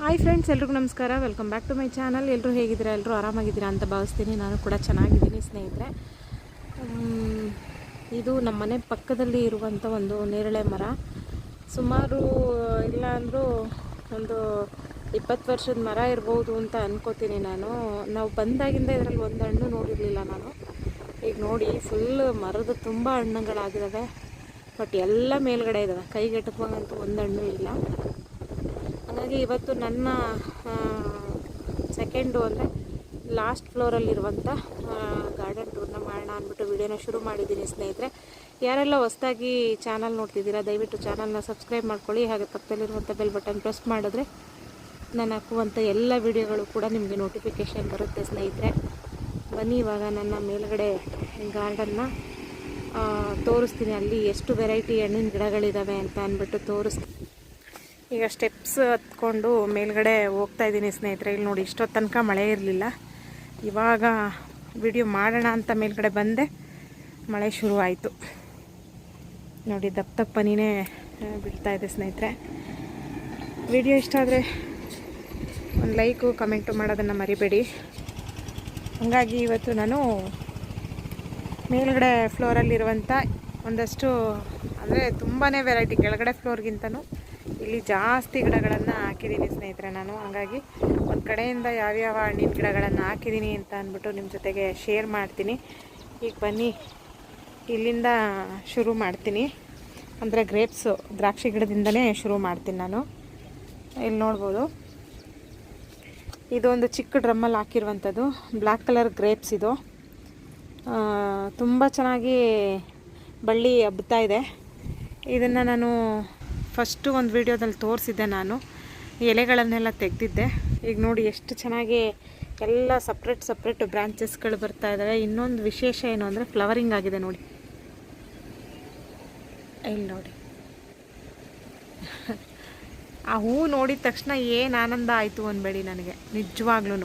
Hi friends ಎಲ್ರಿಗೂ ನಮಸ್ಕಾರ. Welcome back to my channel ಎಲ್ಲರೂ ಹೇಗಿದ್ದೀರಾ? ಎಲ್ಲರೂ ಆರಾಮಾಗಿದ್ದೀರಾ ಅಂತ ಭಾವಿಸ್ತೀನಿ. ನಾನು ಕೂಡ ಚೆನ್ನಾಗಿದ್ದೀನಿ ಸ್ನೇಹಿತರೆ. ಇದು ನಮ್ಮ ಮನೆ ಪಕ್ಕದಲ್ಲಿ ಇರುವಂಥ ಒಂದು ನೇರಳೆ ಮರ. ಸುಮಾರು, ಇಲ್ಲ ಅಂದರೂ ಒಂದು ಇಪ್ಪತ್ತು ವರ್ಷದ ಮರ ಇರ್ಬೋದು ಅಂತ ಅನ್ಕೋತೀನಿ ನಾನು. ನಾವು ಬಂದಾಗಿಂದ ಇದರಲ್ಲಿ ಒಂದು ಹಣ್ಣು ನೋಡಿರಲಿಲ್ಲ ನಾನು. ಈಗ ನೋಡಿ ಫುಲ್ ಮರದ ತುಂಬ ಹಣ್ಣುಗಳಾಗಿದ್ದಾವೆ ಬಟ್ ಎಲ್ಲ ಮೇಲ್ಗಡೆ ಇದ್ದಾವೆ ಕೈಗೆಟಕುವಂತೂ ಒಂದು ಹಣ್ಣು ಇಲ್ಲ. ಹಾಗಾಗಿ ಇವತ್ತು ನನ್ನ ಸೆಕೆಂಡು ಅಂದರೆ ಲಾಸ್ಟ್ ಫ್ಲೋರಲ್ಲಿರುವಂಥ ಗಾರ್ಡನ್ ಟೂರ್ನ ಮಾಡೋಣ ಅಂದ್ಬಿಟ್ಟು ವಿಡಿಯೋನ ಶುರು ಮಾಡಿದ್ದೀನಿ ಸ್ನೇಹಿತರೆ. ಯಾರೆಲ್ಲ ಹೊಸ್ದಾಗಿ ಚಾನಲ್ ನೋಡ್ತಿದ್ದೀರಾ, ದಯವಿಟ್ಟು ಚಾನಲ್ನ ಸಬ್ಸ್ಕ್ರೈಬ್ ಮಾಡ್ಕೊಳ್ಳಿ. ಹಾಗೆ ಪಕ್ಕದಲ್ಲಿರುವಂಥ ಬೆಲ್ ಬಟನ್ ಪ್ರೆಸ್ ಮಾಡಿದ್ರೆ ನಾನು ಹಾಕುವಂಥ ಎಲ್ಲ ವಿಡಿಯೋಗಳು ಕೂಡ ನಿಮಗೆ ನೋಟಿಫಿಕೇಷನ್ ಬರುತ್ತೆ ಸ್ನೇಹಿತರೆ. ಬನ್ನಿ ಇವಾಗ ನನ್ನ ಮೇಲುಗಡೆ ಗಾರ್ಡನ್ನ ತೋರಿಸ್ತೀನಿ. ಅಲ್ಲಿ ಎಷ್ಟು ವೆರೈಟಿ ಹಣ್ಣಿನ ಗಿಡಗಳಿದ್ದಾವೆ ಅಂತ ಅಂದ್ಬಿಟ್ಟು ತೋರಿಸ್ತೀನಿ. ಈಗ ಸ್ಟೆಪ್ಸ್ ಹತ್ಕೊಂಡು ಮೇಲ್ಗಡೆ ಹೋಗ್ತಾ ಇದ್ದೀನಿ ಸ್ನೇಹಿತರೆ. ಇಲ್ಲಿ ನೋಡಿ ಇಷ್ಟೊತ್ತು ತನಕ ಮಳೆ ಇರಲಿಲ್ಲ. ಇವಾಗ ವಿಡಿಯೋ ಮಾಡೋಣ ಅಂತ ಮೇಲ್ಗಡೆ ಬಂದೆ. ಮಳೆ ಶುರುವಾಯಿತು ನೋಡಿ ದಪ್ಪ ದಪ್ಪನಿನೇ ಆ, ಬೀಳ್ತಾ ಇದೆ ಸ್ನೇಹಿತರೆ. ವಿಡಿಯೋ ಇಷ್ಟ ಆದರೆ ಒಂದು ಲೈಕು ಕಮೆಂಟು ಮಾಡೋದನ್ನು ಮರಿಬೇಡಿ. ಹಾಗಾಗಿ ಇವತ್ತು ನಾನು ಮೇಲ್ಗಡೆ ಫ್ಲೋರಲ್ಲಿರುವಂಥ ಒಂದಷ್ಟು ಅಂದರೆ ತುಂಬಾ ವೆರೈಟಿ ಕೆಳಗಡೆ ಫ್ಲೋರ್ಗಿಂತನೂ ಇಲ್ಲಿ ಜಾಸ್ತಿ ಗಿಡಗಳನ್ನು ಹಾಕಿದ್ದೀನಿ ಸ್ನೇಹಿತರೆ ನಾನು. ಹಾಗಾಗಿ ಒಂದು ಕಡೆಯಿಂದ ಯಾವ್ಯಾವ ಹಣ್ಣಿನ ಗಿಡಗಳನ್ನು ಹಾಕಿದ್ದೀನಿ ಅಂತ ಅಂದ್ಬಿಟ್ಟು ನಿಮ್ಮ ಜೊತೆಗೆ ಶೇರ್ ಮಾಡ್ತೀನಿ. ಈಗ ಬನ್ನಿ, ಇಲ್ಲಿಂದ ಶುರು ಮಾಡ್ತೀನಿ. ಅಂದರೆ ಗ್ರೇಪ್ಸು ದ್ರಾಕ್ಷಿ ಗಿಡದಿಂದಲೇ ಶುರು ಮಾಡ್ತೀನಿ ನಾನು. ಇಲ್ಲಿ ನೋಡ್ಬೋದು. ಇದೊಂದು ಚಿಕ್ಕ ಡ್ರಮ್ಮಲ್ಲಿ ಹಾಕಿರುವಂಥದ್ದು. ಬ್ಲ್ಯಾಕ್ ಕಲರ್ ಗ್ರೇಪ್ಸ್ ಇದು. ತುಂಬ ಚೆನ್ನಾಗಿ ಬಳ್ಳಿ ಹಬ್ಬುತ್ತಾ ಇದೆ. ಇದನ್ನು ನಾನು ಫಸ್ಟು ಒಂದು ವೀಡಿಯೋದಲ್ಲಿ ತೋರಿಸಿದ್ದೆ ನಾನು. ಎಲೆಗಳನ್ನೆಲ್ಲ ತೆಗೆದಿದ್ದೆ. ಈಗ ನೋಡಿ ಎಷ್ಟು ಚೆನ್ನಾಗಿ ಎಲ್ಲ ಸಪ್ರೇಟ್ ಸಪ್ರೇಟ್ ಬ್ರಾಂಚಸ್ಗಳು ಬರ್ತಾ ಇದ್ದಾವೆ ಇನ್ನೊಂದು ವಿಶೇಷ ಏನು ಅಂದರೆ ಫ್ಲವರಿಂಗ್ ಆಗಿದೆ ನೋಡಿ. ಇಲ್ಲಿ ನೋಡಿ. ಆ ಹೂ ನೋಡಿದ ತಕ್ಷಣ ಏನು ಆನಂದ ಆಯಿತು ಅನ್ಬೇಡಿ ನನಗೆ. ನಿಜವಾಗ್ಲೂ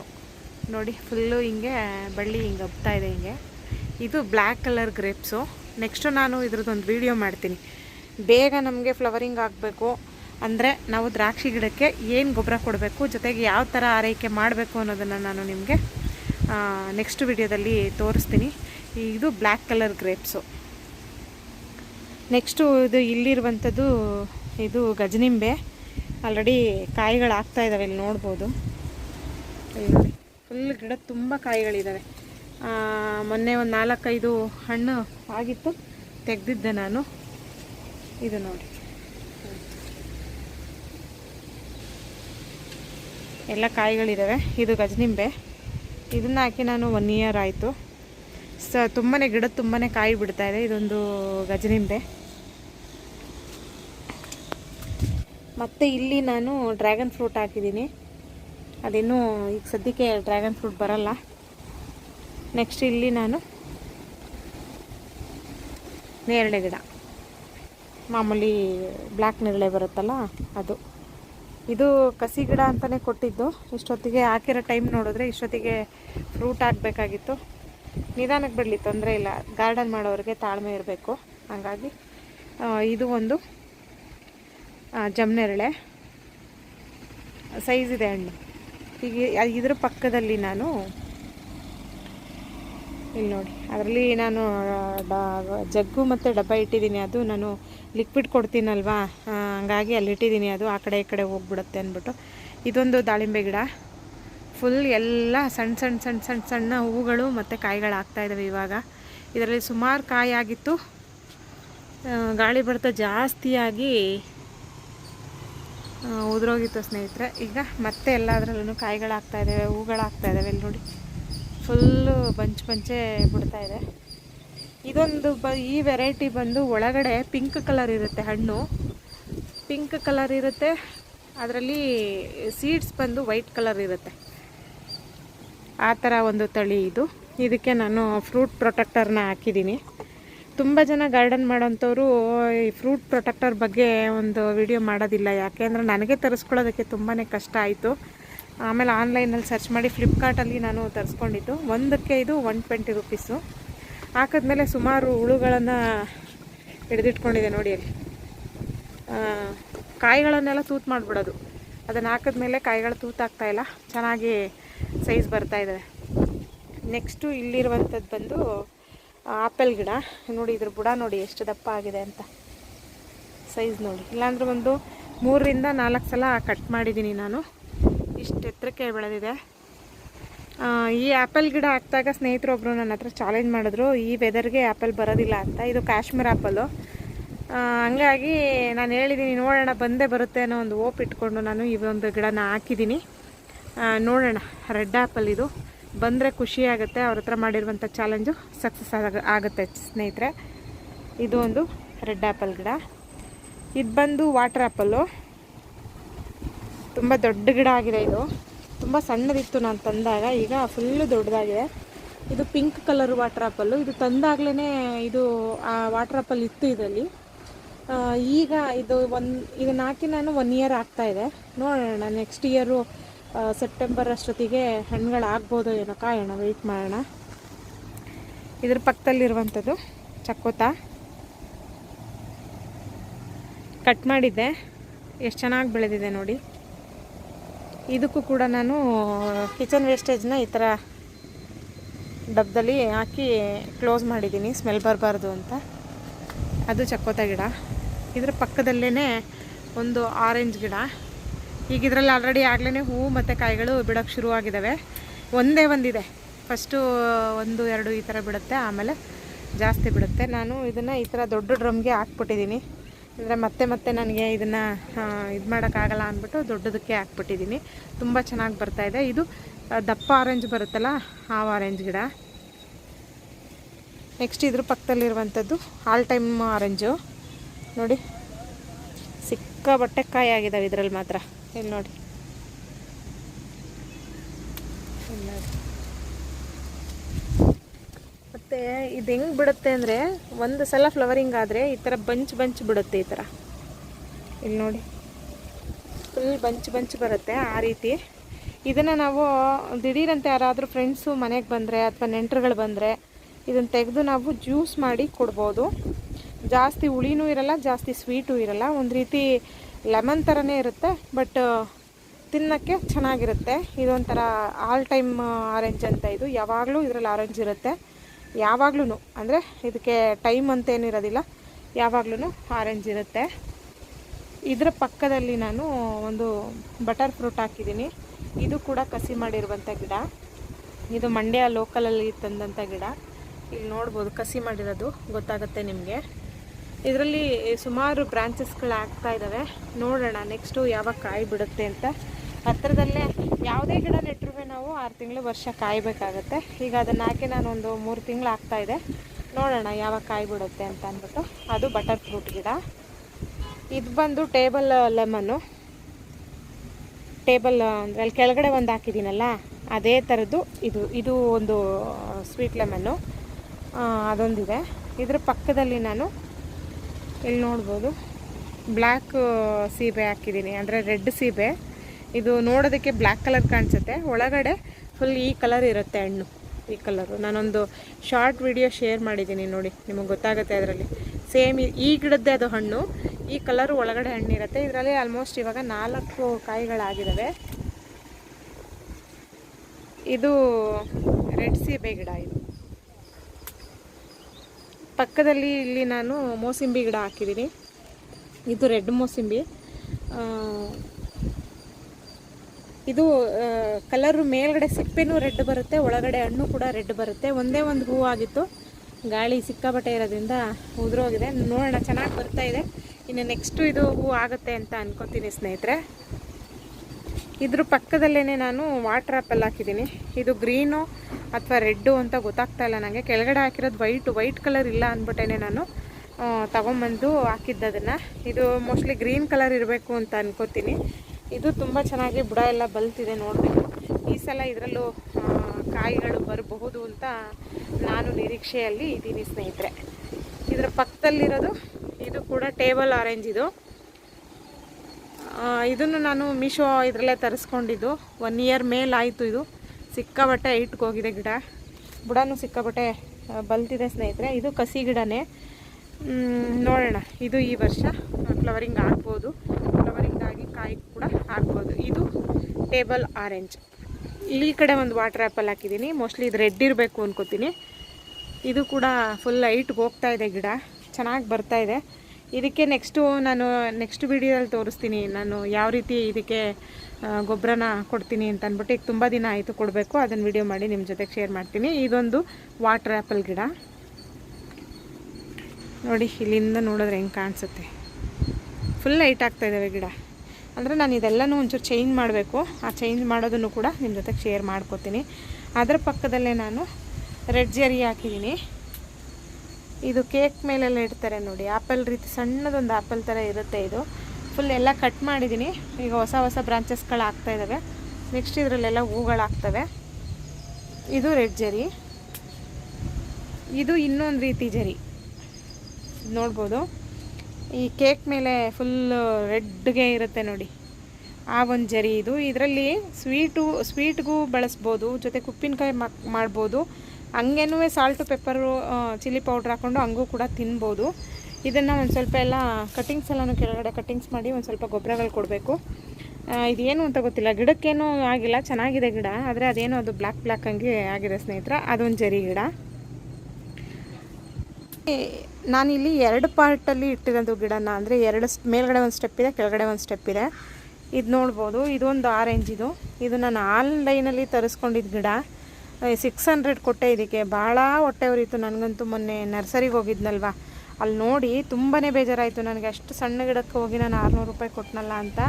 ನೋಡಿ ಫುಲ್ಲು ಹಿಂಗೆ ಬಳ್ಳಿ ಹಿಂಗೆ ಹಬ್ತಾ ಇದೆ ಹಿಂಗೆ. ಇದು ಬ್ಲ್ಯಾಕ್ ಕಲರ್ ಗ್ರೇಪ್ಸು ನೆಕ್ಸ್ಟು ನಾನು ಇದ್ರದ್ದೊಂದು ವೀಡಿಯೋ ಮಾಡ್ತೀನಿ. ಬೇಗ ನಮಗೆ ಫ್ಲವರಿಂಗ್ ಆಗಬೇಕು. ಅಂದರೆ ನಾವು ದ್ರಾಕ್ಷಿ ಗಿಡಕ್ಕೆ ಏನು ಗೊಬ್ಬರ ಕೊಡಬೇಕು, ಜೊತೆಗೆ ಯಾವ ಥರ ಆರೈಕೆ ಮಾಡಬೇಕು ಅನ್ನೋದನ್ನು ನಾನು ನಿಮಗೆ ನೆಕ್ಸ್ಟ್ ವಿಡಿಯೋದಲ್ಲಿ ತೋರಿಸ್ತೀನಿ. ಇದು ಬ್ಲ್ಯಾಕ್ ಕಲರ್ ಗ್ರೇಪ್ಸು ನೆಕ್ಸ್ಟು ಇದು ಇಲ್ಲಿರುವಂಥದ್ದು, ಇದು ಗಜನಿಂಬೆ. ಆಲ್ರೆಡಿ ಕಾಯಿಗಳು ಆಗ್ತಾ ಇದ್ದಾವೆ ಇಲ್ಲಿ ನೋಡ್ಬೋದು. ಫುಲ್ ಗಿಡ ತುಂಬ ಕಾಯಿಗಳಿದ್ದಾವೆ ಮೊನ್ನೆ ಒಂದು ನಾಲ್ಕೈದು ಹಣ್ಣು ಆಗಿತ್ತು, ತೆಗೆದಿದ್ದೆ ನಾನು. ಇದು ನೋಡಿ. ಎಲ್ಲ ಕಾಯಿಗಳಿದ್ದಾವೆ ಇದು ಗಜನಿಂಬೆ. ಇದನ್ನ ಹಾಕಿ ನಾನು ಒನ್ ಇಯರ್ ಆಯಿತು. ಸ ತುಂಬಾ ಗಿಡ ತುಂಬಾ ಕಾಯಿ ಬಿಡ್ತಾ ಇದೆ. ಇದೊಂದು ಗಜನಿಂಬೆ. ಮತ್ತು ಇಲ್ಲಿ ನಾನು ಡ್ರ್ಯಾಗನ್ ಫ್ರೂಟ್ ಹಾಕಿದ್ದೀನಿ. ಅದಿನ್ನೂ ಈಗ ಸದ್ಯಕ್ಕೆ ಡ್ರ್ಯಾಗನ್ ಫ್ರೂಟ್ ಬರಲ್ಲ. ನೆಕ್ಸ್ಟ್ ಇಲ್ಲಿ ನಾನು ನೇರಳೆ ಗಿಡ. ಮಾಮೂಲಿ ಬ್ಲ್ಯಾಕ್ ನೇರಳೆ ಬರುತ್ತಲ್ಲ, ಅದು. ಇದು ಕಸಿ ಗಿಡ ಅಂತಲೇ ಕೊಟ್ಟಿದ್ದು. ಇಷ್ಟೊತ್ತಿಗೆ ಹಾಕಿರೋ ಟೈಮ್ ನೋಡಿದ್ರೆ ಇಷ್ಟೊತ್ತಿಗೆ ಫ್ರೂಟ್ ಆಗಬೇಕಾಗಿತ್ತು ನಿಧಾನಕ್ಕೆ ಬಿಡಲಿ, ತೊಂದರೆ ಇಲ್ಲ. ಗಾರ್ಡನ್ ಮಾಡೋರಿಗೆ ತಾಳ್ಮೆ ಇರಬೇಕು. ಹಾಗಾಗಿ ಇದು ಒಂದು ಜಮ್ನೆರಳೆ. ಸೈಜ್ ಇದೆ ಹಣ್ಣು. ಈಗ ಇದ್ರ ಪಕ್ಕದಲ್ಲಿ ನಾನು ಇಲ್ಲಿ ನೋಡಿ. ಅದರಲ್ಲಿ ನಾನು ಡ- ಜಗ್ಗು ಮತ್ತು ಡಬ್ಬ ಇಟ್ಟಿದ್ದೀನಿ. ಅದು ನಾನು ಲಿಕ್ವಿಡ್ ಕೊಡ್ತೀನಲ್ವಾ? ಹಂಗಾಗಿ ಅಲ್ಲಿ ಇಟ್ಟಿದ್ದೀನಿ. ಅದು ಆ ಕಡೆ ಈ ಕಡೆ ಹೋಗ್ಬಿಡುತ್ತೆ ಅಂದ್ಬಿಟ್ಟು. ಇದೊಂದು ದಾಳಿಂಬೆ ಗಿಡ. ಫುಲ್ ಎಲ್ಲ ಸಣ್ಣ ಸಣ್ಣ ಸಣ್ಣ ಸಣ್ಣ ಸಣ್ಣ ಹೂಗಳು ಮತ್ತು ಕಾಯಿಗಳು ಆಗ್ತಾ ಇದ್ದಾವೆ ಇವಾಗ. ಇದರಲ್ಲಿ ಸುಮಾರು ಕಾಯಿ ಆಗಿತ್ತು. ಗಾಳಿ ಬರ್ತಾ ಜಾಸ್ತಿಯಾಗಿ ಉದುರೋಗಿತ್ತು ಸ್ನೇಹಿತರೆ. ಈಗ ಮತ್ತೆ ಎಲ್ಲದರಲ್ಲೂ ಕಾಯಿಗಳಾಗ್ತಾ ಇದ್ದಾವೆ ಹೂಗಳಾಗ್ತಾ ಇದ್ದಾವೆ ಇಲ್ಲಿ ನೋಡಿ. ಫುಲ್ಲು ಬಂಚ್ ಬಂಚೆ ಬಿಡ್ತಾ ಇದೆ. ಇದೊಂದು ಬ, ಈ ವೆರೈಟಿ ಬಂದು ಒಳಗಡೆ ಪಿಂಕ್ ಕಲರ್ ಇರುತ್ತೆ ಹಣ್ಣು. ಪಿಂಕ್ ಕಲರ್ ಇರುತ್ತೆ, ಅದರಲ್ಲಿ ಸೀಡ್ಸ್ ಬಂದು ವೈಟ್ ಕಲರ್ ಇರುತ್ತೆ. ಆ ಥರ ಒಂದು ತಳಿ ಇದು. ಇದಕ್ಕೆ ನಾನು ಫ್ರೂಟ್ ಪ್ರೊಟೆಕ್ಟರ್ನ ಹಾಕಿದ್ದೀನಿ. ತುಂಬ ಜನ ಗಾರ್ಡನ್ ಮಾಡೋಂಥವ್ರು ಈ ಫ್ರೂಟ್ ಪ್ರೊಟೆಕ್ಟರ್ ಬಗ್ಗೆ ಒಂದು ವಿಡಿಯೋ ಮಾಡೋದಿಲ್ಲ. ಯಾಕೆಂದರೆ ನನಗೆ ತರಿಸ್ಕೊಳ್ಳೋದಕ್ಕೆ ತುಂಬಾ ಕಷ್ಟ ಆಯಿತು. ಆಮೇಲೆ ಆನ್ಲೈನಲ್ಲಿ ಸರ್ಚ್ ಮಾಡಿ ಫ್ಲಿಪ್ಕಾರ್ಟಲ್ಲಿ ನಾನು ತರಿಸ್ಕೊಂಡಿದ್ದು. ಒಂದಕ್ಕೆ ಇದು ಒನ್ ಟ್ವೆಂಟಿ ರುಪೀಸು. ಹಾಕಿದ್ಮೇಲೆ ಸುಮಾರು ಹುಳುಗಳನ್ನು ಹಿಡಿದಿಟ್ಕೊಂಡಿದೆ ನೋಡಿ ಅಲ್ಲಿ ಕಾಯಿಗಳನ್ನೆಲ್ಲ ತೂತು ಮಾಡಿಬಿಡೋದು. ಅದನ್ನು ಹಾಕಿದ್ಮೇಲೆ ಕಾಯಿಗಳು ತೂತಾಗ್ತಾ ಇಲ್ಲ. ಚೆನ್ನಾಗಿ ಸೈಜ್ ಬರ್ತಾ ಇದ್ದಾವೆ ನೆಕ್ಸ್ಟು ಇಲ್ಲಿರುವಂಥದ್ದು ಬಂದು ಆಪಲ್ ಗಿಡ. ನೋಡಿ ಇದ್ರ ಬುಡ ನೋಡಿ ಎಷ್ಟು ದಪ್ಪ ಆಗಿದೆ ಅಂತ. ಸೈಜ್ ನೋಡಿ. ಇಲ್ಲಾಂದ್ರೆ ಒಂದು ಮೂರರಿಂದ ನಾಲ್ಕು ಸಲ ಕಟ್ ಮಾಡಿದ್ದೀನಿ ನಾನು. ಇಷ್ಟು ಎತ್ತರಕ್ಕೆ ಬೆಳೆದಿದೆ. ಈ ಆ್ಯಪಲ್ ಗಿಡ ಹಾಕಿದಾಗ ಸ್ನೇಹಿತರೊಬ್ಬರು ನನ್ನ ಹತ್ರ ಚಾಲೆಂಜ್ ಮಾಡಿದ್ರು, ಈ ವೆದರ್ಗೆ ಆ್ಯಪಲ್ ಬರೋದಿಲ್ಲ ಅಂತ. ಇದು ಕಾಶ್ಮೀರ್ ಆ್ಯಪಲ್ಲು ಹಂಗಾಗಿ ನಾನು ಹೇಳಿದ್ದೀನಿ ನೋಡೋಣ ಬಂದೇ ಬರುತ್ತೆ ಅನ್ನೋ ಒಂದು ಓಪ್ ಇಟ್ಕೊಂಡು ನಾನು ಈ ಒಂದು ಗಿಡನ ಹಾಕಿದ್ದೀನಿ ನೋಡೋಣ. ರೆಡ್ ಆ್ಯಪಲ್ ಇದು. ಬಂದರೆ ಖುಷಿಯಾಗುತ್ತೆ ಅವ್ರ ಹತ್ರ ಮಾಡಿರುವಂಥ ಚಾಲೆಂಜು ಸಕ್ಸಸ್ ಆಗ ಆಗುತ್ತೆ ಸ್ನೇಹಿತರೆ. ಇದು ಒಂದು ರೆಡ್ ಆ್ಯಪಲ್ ಗಿಡ. ಇದು ಬಂದು ವಾಟರ್ ಆ್ಯಪಲ್ಲು ತುಂಬ ದೊಡ್ಡ ಗಿಡ ಆಗಿದೆ ಇದು. ತುಂಬ ಸಣ್ಣದಿತ್ತು ನಾನು ತಂದಾಗ, ಈಗ ಫುಲ್ಲು ದೊಡ್ಡದಾಗಿದೆ. ಇದು ಪಿಂಕ್ ಕಲರ್ ವಾಟರ್ ಆ್ಯಪಲ್ಲು ಇದು ತಂದಾಗಲೇ ಇದು, ಆ ವಾಟರ್ ಆ್ಯಪಲ್ ಇತ್ತು ಇದರಲ್ಲಿ. ಈಗ ಇದು ಒನ್ ಇದನ್ನು ಹಾಕಿ ನಾನು ಒನ್ ಇಯರ್ ಆಗ್ತಾ ಇದೆ. ನೋಡೋಣ ನೆಕ್ಸ್ಟ್ ಇಯರು ಸೆಪ್ಟೆಂಬರ್ ಅಷ್ಟೊತ್ತಿಗೆ ಹಣ್ಣುಗಳು ಆಗ್ಬೋದು ಏನೋ ಕಾಯೋಣ ವೆಯ್ಟ್ ಮಾಡೋಣ. ಇದ್ರ ಪಕ್ಕದಲ್ಲಿರುವಂಥದ್ದು ಚಕ್ಕೋತ. ಕಟ್ ಮಾಡಿದ್ದೆ. ಎಷ್ಟು ಚೆನ್ನಾಗಿ ಬೆಳೆದಿದೆ ನೋಡಿ. ಇದಕ್ಕೂ ಕೂಡ ನಾನು ಕಿಚನ್ ವೇಸ್ಟೇಜ್ನ ಈ ಥರ ಡಬ್ಬದಲ್ಲಿ ಹಾಕಿ ಕ್ಲೋಸ್ ಮಾಡಿದ್ದೀನಿ. ಸ್ಮೆಲ್ ಬರಬಾರ್ದು ಅಂತ. ಅದು ಚಕ್ಕೋತ ಗಿಡ. ಇದರ ಪಕ್ಕದಲ್ಲೇ ಒಂದು ಆರೆಂಜ್ ಗಿಡ. ಈಗ ಇದರಲ್ಲಿ ಆಲ್ರೆಡಿ ಆಗಲೇ ಹೂವು ಮತ್ತು ಕಾಯಿಗಳು ಬಿಡೋಕ್ಕೆ ಶುರುವಾಗಿದ್ದಾವೆ ಒಂದೇ ಒಂದಿದೆ. ಫಸ್ಟು ಒಂದು, ಎರಡು ಈ ಥರ ಬಿಡುತ್ತೆ. ಆಮೇಲೆ ಜಾಸ್ತಿ ಬಿಡುತ್ತೆ. ನಾನು ಇದನ್ನು ಈ ಥರ ದೊಡ್ಡ ಡ್ರಮ್ಗೆ ಹಾಕ್ಬಿಟ್ಟಿದ್ದೀನಿ. ಅಂದರೆ ಮತ್ತೆ ಮತ್ತೆ ನನಗೆ ಇದನ್ನು ಇದು ಮಾಡೋಕ್ಕಾಗಲ್ಲ ಅಂದ್ಬಿಟ್ಟು ದೊಡ್ಡದಕ್ಕೆ ಹಾಕ್ಬಿಟ್ಟಿದ್ದೀನಿ ತುಂಬ ಚೆನ್ನಾಗಿ ಬರ್ತಾ ಇದೆ. ಇದು ದಪ್ಪ ಆರೆಂಜ್ ಬರುತ್ತಲ್ಲ ಆ ಆರೆಂಜ್ ಗಿಡ. ನೆಕ್ಸ್ಟ್ ಇದ್ರ ಪಕ್ಕದಲ್ಲಿರುವಂಥದ್ದು ಆಲ್ ಟೈಮ್ ಆರೆಂಜು ನೋಡಿ, ಸಿಕ್ಕ ಕಾಯಿ ಆಗಿದ್ದಾವೆ ಇದರಲ್ಲಿ ಮಾತ್ರ. ಇಲ್ಲಿ ನೋಡಿ ಇಲ್ಲಿ ನೋಡಿ ಮತ್ತು ಇದು ಹೆಂಗೆ ಬಿಡುತ್ತೆ ಅಂದರೆ ಒಂದು ಸಲ ಫ್ಲವರಿಂಗ್ ಆದರೆ ಈ ಥರ ಬಂಚ್ ಬಂಚ್ ಬಿಡುತ್ತೆ ಈ ಥರ ಇಲ್ಲಿ ನೋಡಿ. ಫುಲ್ ಬಂಚ್ ಬಂಚ್ ಬರುತ್ತೆ ಆ ರೀತಿ. ಇದನ್ನು ನಾವು ದಿಢೀರಂತೆ ಯಾರಾದರೂ ಫ್ರೆಂಡ್ಸು ಮನೆಗೆ ಬಂದರೆ ಅಥವಾ ನೆಂಟರುಗಳು ಬಂದರೆ ಇದನ್ನು ತೆಗೆದು ನಾವು ಜ್ಯೂಸ್ ಮಾಡಿ ಕೊಡ್ಬೋದು. ಜಾಸ್ತಿ ಹುಳಿನೂ ಇರಲ್ಲ, ಜಾಸ್ತಿ ಸ್ವೀಟು ಇರಲ್ಲ. ಒಂದು ರೀತಿ ಲೆಮನ್ ಥರನೇ ಇರುತ್ತೆ ಬಟ್ ತಿನ್ನೋಕ್ಕೆ ಚೆನ್ನಾಗಿರುತ್ತೆ. ಇದೊಂಥರ ಆಲ್ ಟೈಮ್ ಆರೆಂಜ್ ಅಂತ ಇದು. ಯಾವಾಗಲೂ ಇದರಲ್ಲಿ ಆರೆಂಜ್ ಇರುತ್ತೆ. ಯಾವಾಗ್ಲೂ ಅಂದರೆ ಇದಕ್ಕೆ ಟೈಮ್ ಅಂತೇನಿರೋದಿಲ್ಲ ಯಾವಾಗ್ಲೂ ಆರೆಂಜ್ ಇರುತ್ತೆ. ಇದರ ಪಕ್ಕದಲ್ಲಿ ನಾನು ಒಂದು ಬಟರ್ ಫ್ರೂಟ್ ಹಾಕಿದ್ದೀನಿ. ಇದು ಕೂಡ ಕಸಿ ಮಾಡಿರುವಂಥ ಗಿಡ. ಇದು ಮಂಡ್ಯ ಲೋಕಲಲ್ಲಿ ತಂದಂಥ ಗಿಡ. ಇಲ್ಲಿ ನೋಡ್ಬೋದು ಕಸಿ ಮಾಡಿರೋದು, ಗೊತ್ತಾಗುತ್ತೆ ನಿಮಗೆ. ಇದರಲ್ಲಿ ಸುಮಾರು ಬ್ರಾಂಚಸ್ಗಳು ಆಗ್ತಾ ಇದ್ದಾವೆ ನೋಡೋಣ ನೆಕ್ಸ್ಟು ಯಾವಾಗ ಕಾಯಿ ಬಿಡುತ್ತೆ ಅಂತ. ಹತ್ತಿರದಲ್ಲೇ ಯಾವುದೇ ಗಿಡ ನೆಟ್ಟರು ನಾವು ಆರು ತಿಂಗಳು ವರ್ಷ ಕಾಯಬೇಕಾಗತ್ತೆ. ಈಗ ಅದನ್ನು ಹಾಕಿ ನಾನು ಒಂದು ಮೂರು ತಿಂಗಳು ಆಗ್ತಾ ಇದೆ. ನೋಡೋಣ ಯಾವಾಗ ಕಾಯಿ ಬಿಡುತ್ತೆ ಅಂತ ಅಂದ್ಬಿಟ್ಟು. ಅದು ಬಟರ್ ಫ್ರೂಟ್ ಗಿಡ. ಇದು ಬಂದು ಟೇಬಲ್, ಲೆಮನ್ನು. ಟೇಬಲ್, ಅಂದರೆ ಅಲ್ಲಿ ಕೆಳಗಡೆ ಒಂದು ಹಾಕಿದ್ದೀನಲ್ಲ, ಅದೇ ಥರದ್ದು ಇದು ಇದು ಒಂದು, ಸ್ವೀಟ್ ಲೆಮನ್ನು. ಅದೊಂದಿದೆ. ಇದ್ರ ಪಕ್ಕದಲ್ಲಿ ನಾನು ಇಲ್ಲಿ ನೋಡ್ಬೋದು, ಬ್ಲ್ಯಾಕ್ ಸೀಬೆ ಹಾಕಿದ್ದೀನಿ. ಅಂದರೆ ರೆಡ್ ಸೀಬೆ. ಇದು ನೋಡೋದಕ್ಕೆ ಬ್ಲ್ಯಾಕ್ ಕಲರ್ ಕಾಣಿಸುತ್ತೆ. ಒಳಗಡೆ ಫುಲ್ ಈ ಕಲರ್ ಇರುತ್ತೆ ಹಣ್ಣು, ಈ ಕಲರು. ನಾನೊಂದು ಶಾರ್ಟ್ ವಿಡಿಯೋ ಶೇರ್ ಮಾಡಿದ್ದೀನಿ ನೋಡಿ, ನಿಮಗೆ ಗೊತ್ತಾಗುತ್ತೆ ಅದರಲ್ಲಿ. ಸೇಮ್ ಈ ಗಿಡದ್ದೇ ಅದು ಹಣ್ಣು, ಈ ಕಲರು ಒಳಗಡೆ ಹಣ್ಣಿರುತ್ತೆ. ಇದರಲ್ಲಿ ಆಲ್ಮೋಸ್ಟ್ ಇವಾಗ ನಾಲ್ಕು ಕಾಯಿಗಳಾಗಿದ್ದಾವೆ ಇದು ರೆಡ್ ಸೀಬೆ ಗಿಡ ಇದು. ಪಕ್ಕದಲ್ಲಿ ಇಲ್ಲಿ ನಾನು ಮೋಸಂಬಿ ಗಿಡ ಹಾಕಿದ್ದೀನಿ. ಇದು ರೆಡ್ ಮೋಸಂಬಿ. ಇದು ಕಲರು ಮೇಲ್ಗಡೆ ಸಿಪ್ಪೆನೂ ರೆಡ್ ಬರುತ್ತೆ, ಒಳಗಡೆ ಹಣ್ಣು ಕೂಡ ರೆಡ್ ಬರುತ್ತೆ. ಒಂದೇ ಒಂದು ಹೂವು ಆಗಿತ್ತು. ಗಾಳಿ ಸಿಕ್ಕಾಬಟ್ಟೆ ಇರೋದ್ರಿಂದ ಉದುರೋಗಿದೆ ನೋಡೋಣ, ಚೆನ್ನಾಗಿ ಬರ್ತಾ ಇದೆ. ಇನ್ನು ನೆಕ್ಸ್ಟು ಇದು ಹೂ ಆಗುತ್ತೆ ಅಂತ ಅನ್ಕೋತೀನಿ ಸ್ನೇಹಿತರೆ. ಇದ್ರ ಪಕ್ಕದಲ್ಲೇ ನಾನು ವಾಟರ್ ಆ್ಯಪಲ್ ಹಾಕಿದ್ದೀನಿ. ಇದು ಗ್ರೀನು ಅಥವಾ ರೆಡ್ಡು ಅಂತ ಗೊತ್ತಾಗ್ತಾ ಇಲ್ಲ ನನಗೆ ಕೆಳಗಡೆ ಹಾಕಿರೋದು ವೈಟು ವೈಟ್ ಕಲರ್ ಇಲ್ಲ ಅಂದ್ಬಿಟ್ಟೇ ನಾನು ತೊಗೊಂಬಂದು ತಗೊಂಬಂದು ಹಾಕಿದ್ದು ಅದನ್ನು ಇದು ಮೋಸ್ಟ್ಲಿ ಗ್ರೀನ್ ಕಲರ್ ಇರಬೇಕು ಅಂತ ಅನ್ಕೋತೀನಿ. ಇದು ತುಂಬ ಚೆನ್ನಾಗಿ ಬುಡ ಎಲ್ಲ ಬಲ್ತಿದೆ ನೋಡಬೇಕು ಈ ಸಲ ಇದರಲ್ಲೂ ಕಾಯಿಗಳು ಬರಬಹುದು ಅಂತ ನಾನು ನಿರೀಕ್ಷೆಯಲ್ಲಿ ಇದ್ದೀನಿ ಸ್ನೇಹಿತರೆ. ಇದರ ಪಕ್ಕದಲ್ಲಿರೋದು, ಇದು ಕೂಡ ಟೇಬಲ್ ಆರೆಂಜ್ ಇದು. ಇದನ್ನು ನಾನು ಮೀಶೋ ಇದರಲ್ಲೇ ತರಿಸ್ಕೊಂಡಿದ್ದು. ಒನ್ ಇಯರ್ ಮೇಲಾಯಿತು ಇದು. ಸಿಕ್ಕಾಬಟ್ಟೆ ಇಟ್ಕೋಗಿದೆ ಗಿಡ. ಬುಡನೂ ಸಿಕ್ಕಾಬಟ್ಟೆ ಬಲ್ತಿದೆ ಸ್ನೇಹಿತರೆ. ಇದು ಕಸಿ ಗಿಡನೇ. ನೋಡೋಣ. ಇದು ಈ ವರ್ಷ ಫ್ಲವರಿಂಗ್ ಆಗ್ಬೋದು. ಕಾಯಿ ಕೂಡ ಹಾಕ್ಬೋದು. ಇದು ಟೇಬಲ್ ಆರೆಂಜ್. ಇಲ್ಲಿ ಕಡೆ ಒಂದು ವಾಟರ್ ಆ್ಯಪಲ್ ಹಾಕಿದ್ದೀನಿ. ಮೋಸ್ಟ್ಲಿ ಇದು ರೆಡ್ ಇರಬೇಕು ಅನ್ಕೋತೀನಿ. ಇದು ಕೂಡ ಫುಲ್ ಲೈಟ್ಗೆ ಹೋಗ್ತಾ ಇದೆ ಗಿಡ. ಚೆನ್ನಾಗಿ ಬರ್ತಾ ಇದೆ. ಇದಕ್ಕೆ ನೆಕ್ಸ್ಟು ನಾನು ನೆಕ್ಸ್ಟ್ ವೀಡಿಯೋದಲ್ಲಿ ತೋರಿಸ್ತೀನಿ. ನಾನು ಯಾವ ರೀತಿ ಇದಕ್ಕೆ ಗೊಬ್ಬರನ ಕೊಡ್ತೀನಿ ಅಂತ ಅಂದ್ಬಿಟ್ಟು ಈಗ ತುಂಬ ದಿನ ಆಯಿತು ಕೊಡಬೇಕು. ಅದನ್ನು ವಿಡಿಯೋ ಮಾಡಿ ನಿಮ್ಮ ಜೊತೆಗೆ ಶೇರ್ ಮಾಡ್ತೀನಿ. ಇದೊಂದು ವಾಟರ್ ಆ್ಯಪಲ್ ಗಿಡ. ನೋಡಿ, ಇಲ್ಲಿಂದ ನೋಡಿದ್ರೆ ಹೆಂಗೆ ಕಾಣಿಸುತ್ತೆ. ಫುಲ್ ಲೈಟ್ ಆಗ್ತಾ ಇದ್ದಾವೆ ಗಿಡ. ಅಂದರೆ ನಾನು ಇದೆಲ್ಲನೂ ಒಂಚೂರು ಚೇಂಜ್ ಮಾಡಬೇಕು. ಆ ಚೇಂಜ್ ಮಾಡೋದನ್ನು ಕೂಡ ನಿಮ್ಮ ಜೊತೆಗೆ ಶೇರ್ ಮಾಡ್ಕೋತೀನಿ. ಅದರ ಪಕ್ಕದಲ್ಲೇ ನಾನು ರೆಡ್ ಜೆರಿ ಹಾಕಿದ್ದೀನಿ. ಇದು ಕೇಕ್ ಮೇಲೆಲ್ಲ ಇಡ್ತಾರೆ ನೋಡಿ. ಆ್ಯಪಲ್ ರೀತಿ ಸಣ್ಣದೊಂದು ಆ್ಯಪಲ್ ಥರ ಇರುತ್ತೆ ಇದು. ಫುಲ್ ಎಲ್ಲ ಕಟ್ ಮಾಡಿದ್ದೀನಿ. ಈಗ ಹೊಸ ಹೊಸ ಬ್ರಾಂಚಸ್ಗಳು ಆಗ್ತಾ ಇದ್ದಾವೆ ನೆಕ್ಸ್ಟ್ ಇದರಲ್ಲೆಲ್ಲ ಹೂಗಳಾಗ್ತವೆ ಇದು ರೆಡ್ ಜೆರಿ ಇದು ಇನ್ನೊಂದು ರೀತಿ ಜರಿ ನೋಡ್ಬೋದು. ಈ ಕೇಕ್ ಮೇಲೆ ಫುಲ್ಲು ರೆಡ್ಗೆ ಇರುತ್ತೆ ನೋಡಿ. ಆ ಒಂದು ಜರಿ ಇದು. ಇದರಲ್ಲಿ ಸ್ವೀಟು ಸ್ವೀಟ್ಗೂ ಬಳಸ್ಬೋದು. ಜೊತೆ ಉಪ್ಪಿನಕಾಯಿ ಮಕ್ ಮಾಡ್ಬೋದು. ಹಂಗೇನೂ ಸಾಲ್ಟು ಪೆಪ್ಪರು ಚಿಲ್ಲಿ ಪೌಡ್ರ್ ಹಾಕ್ಕೊಂಡು ಹಂಗೂ ಕೂಡ ತಿನ್ಬೋದು. ಇದನ್ನು ಒಂದು ಸ್ವಲ್ಪ ಎಲ್ಲ ಕಟ್ಟಿಂಗ್ಸ್ ಎಲ್ಲನೂ ಕೆಳಗಡೆ ಕಟ್ಟಿಂಗ್ಸ್ ಮಾಡಿ ಒಂದು ಸ್ವಲ್ಪ ಗೊಬ್ಬರಗಳು ಕೊಡಬೇಕು. ಇದೇನು ಅಂತ ಗೊತ್ತಿಲ್ಲ. ಗಿಡಕ್ಕೇನೂ ಆಗಿಲ್ಲ. ಚೆನ್ನಾಗಿದೆ ಗಿಡ. ಆದರೆ ಅದೇನೋ ಅದು ಬ್ಲ್ಯಾಕ್ ಬ್ಲ್ಯಾಕ್ ಹಂಗೆ ಆಗಿದೆ ಸ್ನೇಹಿತರ. ಅದೊಂದು ಜರಿ ಗಿಡ. ನಾನಿಲ್ಲಿ ಎರಡು ಪಾರ್ಟಲ್ಲಿ ಇಟ್ಟಿರೋದು ಗಿಡನ, ಅಂದರೆ ಎರಡು ಮೇಲ್ಗಡೆ ಒಂದು ಸ್ಟೆಪ್ ಇದೆ, ಕೆಳಗಡೆ ಒಂದು ಸ್ಟೆಪ್ ಇದೆ. ಇದು ನೋಡ್ಬೋದು, ಇದೊಂದು ಆರೆಂಜ್ ಇದು. ಇದು ನಾನು ಆನ್ಲೈನಲ್ಲಿ ತರಿಸ್ಕೊಂಡಿದ್ದ ಗಿಡ. ಸಿಕ್ಸ್ ಹಂಡ್ರೆಡ್ ಕೊಟ್ಟೆ ಇದಕ್ಕೆ. ಭಾಳ ಹೊಟ್ಟೆ ಉರಿತು. ನನಗಂತೂ ಮೊನ್ನೆ ನರ್ಸರಿಗೆ ಹೋಗಿದ್ನಲ್ವ. ಅಲ್ಲಿ ನೋಡಿ ತುಂಬಾ ಬೇಜಾರಾಯಿತು ನನಗೆ. ಅಷ್ಟು ಸಣ್ಣ ಗಿಡಕ್ಕೆ ಹೋಗಿ ನಾನು ಆರುನೂರು ರೂಪಾಯಿ ಕೊಟ್ಟನಲ್ಲ ಅಂತ.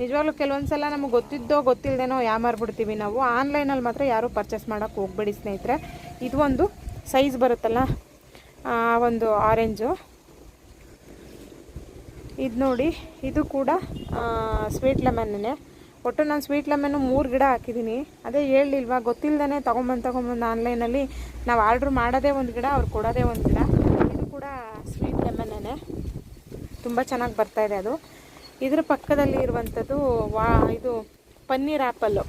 ನಿಜವಾಗ್ಲೂ ಕೆಲವೊಂದು ಸಲ ನಮಗೆ ಗೊತ್ತಿದ್ದೋ ಗೊತ್ತಿಲ್ಲದೇನೋ ಯಾಮಾರ್ಬಿಡ್ತೀವಿ ನಾವು. ಆನ್ಲೈನಲ್ಲಿ ಮಾತ್ರ ಯಾರೂ ಪರ್ಚೇಸ್ ಮಾಡೋಕ್ಕೆ ಹೋಗ್ಬೇಡಿ ಸ್ನೇಹಿತರೆ. ಇದು ಒಂದು ಸೈಜ್ ಬರುತ್ತಲ್ಲ ಒಂದು ಆರೆಂಜು. ಇದು ನೋಡಿ, ಇದು ಕೂಡ ಸ್ವೀಟ್ ಲೆಮನ್ನೇ. ಒಟ್ಟು ನಾನು ಸ್ವೀಟ್ ಲೆಮನ್ನು ಮೂರು ಗಿಡ ಹಾಕಿದ್ದೀನಿ ಅದೇ ಹೇಳಲಿಲ್ವಾ ಗೊತ್ತಿಲ್ಲದೇ ತೊಗೊಂಬಂದು ತೊಗೊಂಬಂದು ಆನ್ಲೈನಲ್ಲಿ ನಾವು ಆರ್ಡ್ರ್ ಮಾಡೋದೇ ಒಂದು ಗಿಡ, ಅವ್ರು ಕೊಡೋದೇ ಒಂದು ಗಿಡ. ಇದು ಕೂಡ ಸ್ವೀಟ್ ಲೆಮನ್ನೇ. ತುಂಬ ಚೆನ್ನಾಗಿ ಬರ್ತಾ ಇದೆ ಅದು. ಇದ್ರ ಪಕ್ಕದಲ್ಲಿ ಇರುವಂಥದ್ದು ವಾ, ಇದು ಪನ್ನೀರ್ ಆ್ಯಪಲ್ಲು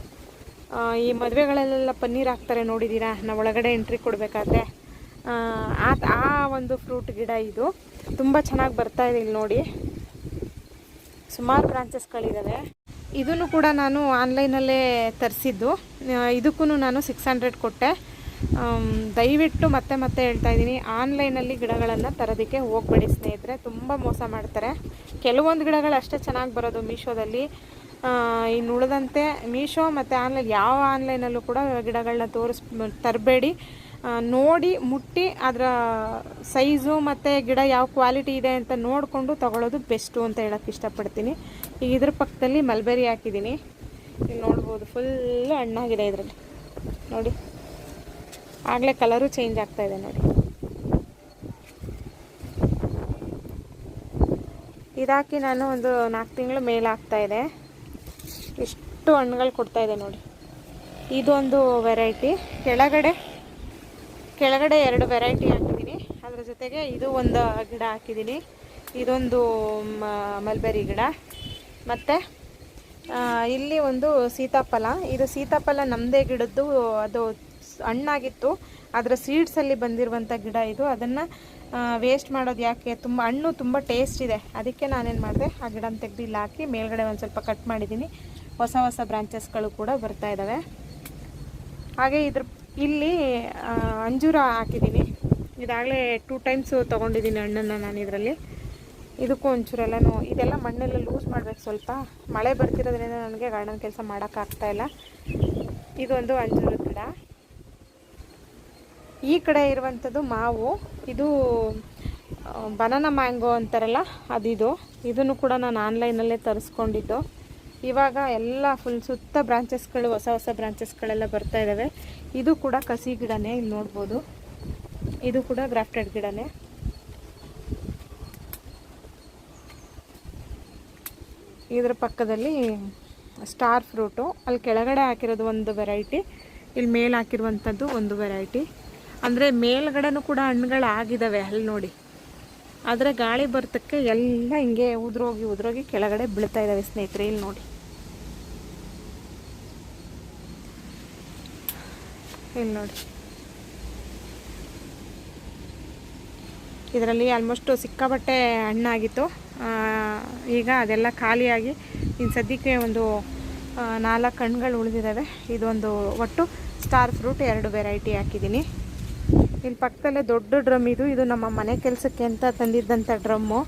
ಈ ಮದುವೆಗಳಲ್ಲೆಲ್ಲ ಪನ್ನೀರ್ ಹಾಕ್ತಾರೆ ನೋಡಿದ್ದೀರಾ ನಾವು ಒಳಗಡೆ ಎಂಟ್ರಿ ಕೊಡಬೇಕಾದ್ರೆ. ಆ ಆ ಒಂದು ಫ್ರೂಟ್ ಗಿಡ ಇದು. ತುಂಬ ಚೆನ್ನಾಗಿ ಬರ್ತಾ ಇದೆ ಇಲ್ಲಿ ನೋಡಿ. ಸುಮಾರು ಬ್ರಾಂಚಸ್ಗಳಿದ್ದಾವೆ ಇದನ್ನು ಕೂಡ ನಾನು ಆನ್ಲೈನಲ್ಲೇ ತರಿಸಿದ್ದು. ಇದಕ್ಕೂ ನಾನು ಸಿಕ್ಸ್ ಹಂಡ್ರೆಡ್ ಕೊಟ್ಟೆ. ದಯವಿಟ್ಟು ಮತ್ತೆ ಮತ್ತೆ ಹೇಳ್ತಾ ಇದ್ದೀನಿ, ಆನ್ಲೈನಲ್ಲಿ ಗಿಡಗಳನ್ನು ತರೋದಕ್ಕೆ ಹೋಗಬೇಡಿ ಸ್ನೇಹಿತರೆ, ತುಂಬ ಮೋಸ ಮಾಡ್ತಾರೆ. ಕೆಲವೊಂದು ಗಿಡಗಳು ಅಷ್ಟೇ ಚೆನ್ನಾಗಿ ಬರೋದು ಮೀಶೋದಲ್ಲಿ. ಇನ್ನು ಉಳಿದಂತೆ ಮೀಶೋ ಮತ್ತು ಆನ್ಲೈನ್, ಯಾವ ಆನ್ಲೈನಲ್ಲೂ ಕೂಡ ಗಿಡಗಳನ್ನ ತೋರಿಸ್, ತರಬೇಡಿ. ನೋಡಿ ಮುಟ್ಟಿ ಅದರ ಸೈಜು ಮತ್ತು ಗಿಡ ಯಾವ ಕ್ವಾಲಿಟಿ ಇದೆ ಅಂತ ನೋಡಿಕೊಂಡು ತಗೊಳ್ಳೋದು ಬೆಸ್ಟು ಅಂತ ಹೇಳೋಕ್ಕೆ ಇಷ್ಟಪಡ್ತೀನಿ. ಈಗ ಇದ್ರ ಪಕ್ಕದಲ್ಲಿ ಮಲ್ಬೆರಿ ಹಾಕಿದ್ದೀನಿ. ಇಲ್ಲಿ ನೋಡ್ಬೋದು ಫುಲ್ಲು ಹಣ್ಣಾಗಿದೆ ಇದರಲ್ಲಿ. ನೋಡಿ. ಆಗಲೇ ಕಲರು ಚೇಂಜ್ ಆಗ್ತಾ ಇದೆ ನೋಡಿ. ಇದಾಕಿ ನಾನು ಒಂದು ನಾಲ್ಕು ತಿಂಗಳು ಮೇಲೆ ಇದೆ. ಎಷ್ಟು ಹಣ್ಣುಗಳು ಕೊಡ್ತಾಯಿದೆ ನೋಡಿ. ಇದೊಂದು ವೆರೈಟಿ ಕೆಳಗಡೆ ಕೆಳಗಡೆ ಎರಡು ವೆರೈಟಿ ಹಾಕಿದ್ದೀನಿ. ಅದರ ಜೊತೆಗೆ ಇದು ಒಂದು ಗಿಡ ಹಾಕಿದ್ದೀನಿ. ಇದೊಂದು ಮಲ್ಬೆರಿ ಗಿಡ. ಮತ್ತು ಇಲ್ಲಿ ಒಂದು ಸೀತಾಫಲ. ಇದು ಸೀತಾಫಲ ನಮ್ಮದೇ ಗಿಡದ್ದು, ಅದು ಹಣ್ಣಾಗಿತ್ತು. ಅದರ ಸೀಡ್ಸಲ್ಲಿ ಬಂದಿರುವಂಥ ಗಿಡ ಇದು. ಅದನ್ನು ವೇಸ್ಟ್ ಮಾಡೋದು ಯಾಕೆ? ತುಂಬ, ಹಣ್ಣು ತುಂಬ ಟೇಸ್ಟ್ ಇದೆ. ಅದಕ್ಕೆ ನಾನೇನು ಮಾಡಿದೆ, ಆ ಗಿಡನ ತೆಗೆದು ಇಲ್ಲಿ ಹಾಕಿ ಮೇಲ್ಗಡೆ ಒಂದು ಸ್ವಲ್ಪ ಕಟ್ ಮಾಡಿದ್ದೀನಿ. ಹೊಸ ಹೊಸ ಬ್ರಾಂಚಸ್ಗಳು ಕೂಡ ಬರ್ತಾ ಇದ್ದಾವೆ ಹಾಗೆ ಇದ್ರ ಇಲ್ಲಿ ಅಂಜೂರ ಹಾಕಿದ್ದೀನಿ. ಇದಾಗಲೇ ಟೂ ಟೈಮ್ಸು ತೊಗೊಂಡಿದ್ದೀನಿ ಹಣ್ಣನ್ನು ನಾನು ಇದರಲ್ಲಿ. ಇದಕ್ಕೂ ಒಂಚೂರೆಲ್ಲನೂ, ಇದೆಲ್ಲ ಮಣ್ಣೆಲ್ಲ ಲೂಸ್ ಮಾಡಬೇಕು ಸ್ವಲ್ಪ. ಮಳೆ ಬರ್ತಿರೋದ್ರಿಂದ ನನಗೆ ಗಾರ್ಡನ್ ಕೆಲಸ ಮಾಡೋಕ್ಕಾಗ್ತಾ ಇಲ್ಲ. ಇದೊಂದು ಅಂಜೂರ ಗಿಡ. ಈ ಕಡೆ ಇರುವಂಥದ್ದು ಮಾವು. ಇದು ಬನಾನ ಮ್ಯಾಂಗೋ ಅಂತಾರಲ್ಲ, ಅದಿದು. ಇದನ್ನು ಕೂಡ ನಾನು ಆನ್ಲೈನಲ್ಲೇ ತರಿಸ್ಕೊಂಡಿದ್ದು. ಇವಾಗ ಎಲ್ಲ ಫುಲ್ ಸುತ್ತ ಬ್ರಾಂಚಸ್ಗಳು ಹೊಸ ಹೊಸ ಬ್ರಾಂಚಸ್ಗಳೆಲ್ಲ ಬರ್ತಾ ಇದ್ದಾವೆ ಇದು ಕೂಡ ಕಸಿ ಗಿಡನೇ, ಇಲ್ಲಿ ನೋಡ್ಬೋದು. ಇದು ಕೂಡ ಗ್ರಾಫ್ಟೆಡ್ ಗಿಡನೇ. ಇದರ ಪಕ್ಕದಲ್ಲಿ ಸ್ಟಾರ್ ಫ್ರೂಟು. ಅಲ್ಲಿ ಕೆಳಗಡೆ ಹಾಕಿರೋದು ಒಂದು ವೆರೈಟಿ, ಇಲ್ಲಿ ಮೇಲೆ ಹಾಕಿರುವಂಥದ್ದು ಒಂದು ವೆರೈಟಿ. ಅಂದರೆ ಮೇಲ್ಗಡೆನೂ ಕೂಡ ಹಣ್ಣುಗಳು ಆಗಿದ್ದಾವೆ ಅಲ್ಲಿ ನೋಡಿ. ಆದರೆ ಗಾಳಿ ಬರ್ತಕ್ಕೆ ಎಲ್ಲ ಹಿಂಗೆ ಉದ್ರೋಗಿ ಉದ್ರೋಗಿ ಕೆಳಗಡೆ ಬೀಳ್ತಾ ಇದ್ದಾವೆ ಸ್ನೇಹಿತರೆ, ಇಲ್ಲಿ ನೋಡಿ. ಇಲ್ಲಿ ನೋಡಿ. ಇದರಲ್ಲಿ ಆಲ್ಮೋಸ್ಟು ಸಿಕ್ಕಾಬಟ್ಟೆ ಹಣ್ಣಾಗಿತ್ತು. ಈಗ ಅದೆಲ್ಲ ಖಾಲಿಯಾಗಿ ಇನ್ನು ಸದ್ಯಕ್ಕೆ ಒಂದು ನಾಲ್ಕು ಹಣ್ಣುಗಳು ಉಳಿದಿದ್ದಾವೆ. ಇದೊಂದು ಒಟ್ಟು ಸ್ಟಾರ್ ಫ್ರೂಟ್ ಎರಡು ವೆರೈಟಿ ಹಾಕಿದ್ದೀನಿ. ಇಲ್ಲಿ ಪಕ್ಕದಲ್ಲೇ ದೊಡ್ಡ ಡ್ರಮ್ ಇದು. ಇದು ನಮ್ಮ ಮನೆ ಕೆಲಸಕ್ಕೆ ಅಂತ ತಂದಿದ್ದಂಥ ಡ್ರಮ್ಮು